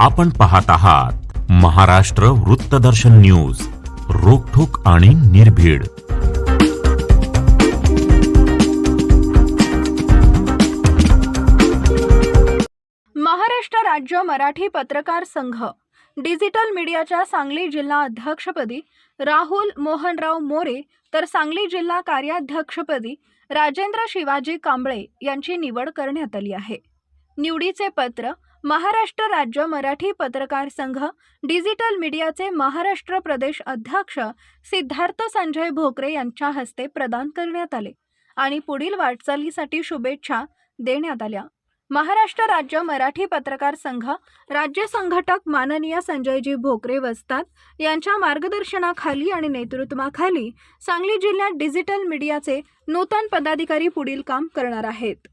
आपण पाहत आहात महाराष्ट्र वृत्तदर्शन न्यूज रोखोक आणि निर्भीड. महाराष्ट्र राज्य मराठी पत्रकार संघ डिजिटल मीडियाच्या सांगली जिल्हा अध्यक्षपदी राहुल मोहनराव मोरे तर सांगली जिल्हा कार्याध्यक्षपदी राजेंद्र शिवाजी कांबळे यांची निवड करण्यात आली आहे. निवडीचे पत्र महाराष्ट्र राज्य मराठी पत्रकार संघ डिजिटल मीडियाचे महाराष्ट्र प्रदेश अध्यक्ष सिद्धार्थ संजय भोकरे यांच्या हस्ते प्रदान करण्यात आले आणि पुढील वाटचालीसाठी शुभेच्छा देण्यात आल्या. महाराष्ट्र राज्य मराठी पत्रकार संघ राज्य संघटक माननीय संजयजी भोकरे वस्तात यांच्या मार्गदर्शनाखाली आणि नेतृत्वाखाली सांगली जिल्ह्यात डिजिटल मीडियाचे नूतन पदाधिकारी पुढील काम करणार आहेत.